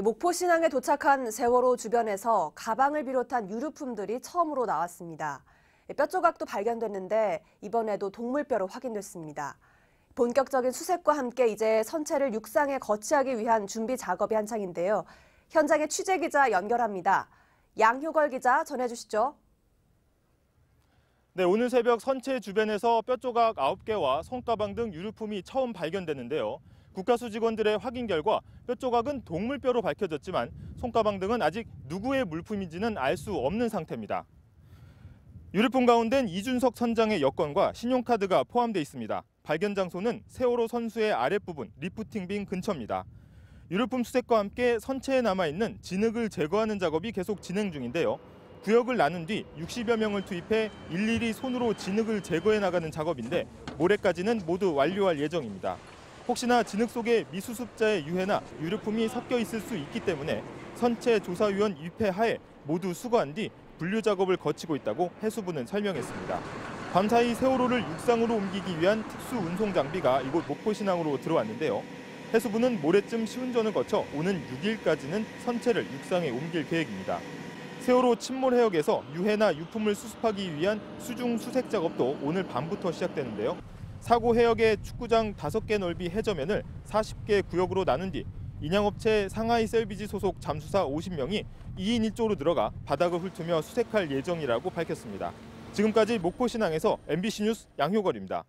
목포 신항에 도착한 세월호 주변에서 가방을 비롯한 유류품들이 처음으로 나왔습니다. 뼈 조각도 발견됐는데 이번에도 동물뼈로 확인됐습니다. 본격적인 수색과 함께 이제 선체를 육상에 거치하기 위한 준비 작업이 한창인데요. 현장에 취재 기자 연결합니다. 양효걸 기자 전해주시죠. 네, 오늘 새벽 선체 주변에서 뼈 조각 9개와 손가방 등 유류품이 처음 발견됐는데요. 국가수 직원들의 확인 결과 뼈 조각은 동물뼈로 밝혀졌지만 손가방 등은 아직 누구의 물품인지는 알 수 없는 상태입니다. 유류품 가운데는 이준석 선장의 여권과 신용카드가 포함되어 있습니다. 발견 장소는 세월호 선수의 아랫부분 리프팅빙 근처입니다. 유류품 수색과 함께 선체에 남아있는 진흙을 제거하는 작업이 계속 진행 중인데요. 구역을 나눈 뒤 60여 명을 투입해 일일이 손으로 진흙을 제거해 나가는 작업인데 모레까지는 모두 완료할 예정입니다. 혹시나 진흙 속에 미수습자의 유해나 유류품이 섞여 있을 수 있기 때문에 선체 조사위원 위패 하에 모두 수거한 뒤 분류 작업을 거치고 있다고 해수부는 설명했습니다. 밤사이 세월호를 육상으로 옮기기 위한 특수 운송 장비가 이곳 목포신항으로 들어왔는데요. 해수부는 모레쯤 시운전을 거쳐 오는 6일까지는 선체를 육상에 옮길 계획입니다. 세월호 침몰 해역에서 유해나 유품을 수습하기 위한 수중 수색 작업도 오늘 밤부터 시작되는데요. 사고 해역의 축구장 5개 넓이 해저면을 40개 구역으로 나눈 뒤 인양업체 상하이 셀비지 소속 잠수사 50명이 2인 1조로 들어가 바닥을 훑으며 수색할 예정이라고 밝혔습니다. 지금까지 목포신항에서 MBC 뉴스 양효걸입니다.